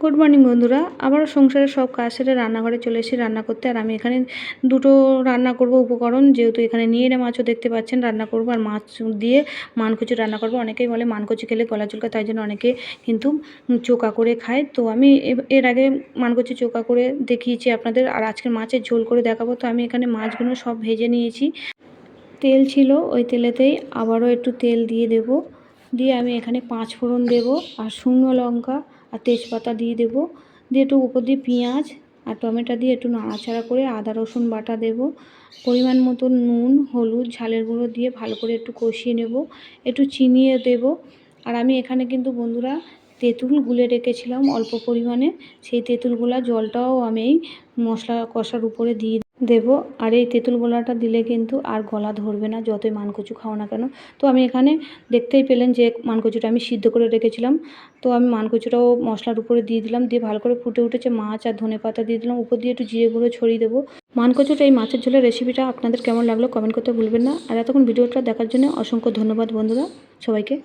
Good morning বন্ধুরা। আবারও সংসারের সব কাজ সেরে রান্নাঘরে চলে এসেছি রান্না করতে, আর আমি এখানে দুটো রান্না করব উপকরণ। যেহেতু এখানে নিয়ে এনে মাছও দেখতে পাচ্ছেন, রান্না করব আর মাছ দিয়ে মানকচু রান্না করব। অনেকেই বলে মানকচু খেলে গলা চুলকা তাই জন্য অনেকে কিন্তু চোকা করে খায়। তো আমি এর আগে মানকচু চোকা করে দেখিয়েছি আপনাদের, আর আজকে মাছের ঝোল করে দেখাবো। তো আমি এখানে মাছগুলো সব ভেজে নিয়েছি। তেল ছিল ওই তেলেতেই, আবারও একটু তেল দিয়ে দেব। দিয়ে আমি এখানে পাঁচ ফোড়ন দেব, আর শুকনো লঙ্কা আর তেজপাতা দিয়ে দেব। দিয়ে একটু উপর দিয়ে পেঁয়াজ আর টমেটো দিয়ে একটু নাড়াচাড়া করে আদা, রসুন বাটা দেব। পরিমাণ মতো নুন, হলুদ, ঝালের গুঁড়ো দিয়ে ভালো করে একটু কষিয়ে নেব, একটু চিনিয়ে দেব। আর আমি এখানে কিন্তু বন্ধুরা তেঁতুল গুলে রেখেছিলাম অল্প পরিমাণে, সেই তেঁতুলগুলা জলটাও আমি মশলা কষার উপরে দিয়ে দেব। আর এই তেঁতুল গোলাটা দিলে কিন্তু আর গলা ধরবে না, যতই মানকচু খাও না কেন। তো আমি এখানে দেখতেই পেলেন যে মানকচুটা আমি সিদ্ধ করে রেখেছিলাম। তো আমি মানকচুটাও মশলার উপরে দিয়ে দিলাম, দিয়ে ভালো করে ফুটে উঠেছে মাছ আর ধনে পাতা দিয়ে দিলাম। উপর দিয়ে একটু জিরে গুঁড়ো ছড়িয়ে দেবো। মানকচুটা এই মাছের ঝোলের রেসিপিটা আপনাদের কেমন লাগল কমেন্ট করতে ভুলবেন না। আর এতক্ষণ ভিডিওটা দেখার জন্য অসংখ্য ধন্যবাদ বন্ধুরা, সবাইকে।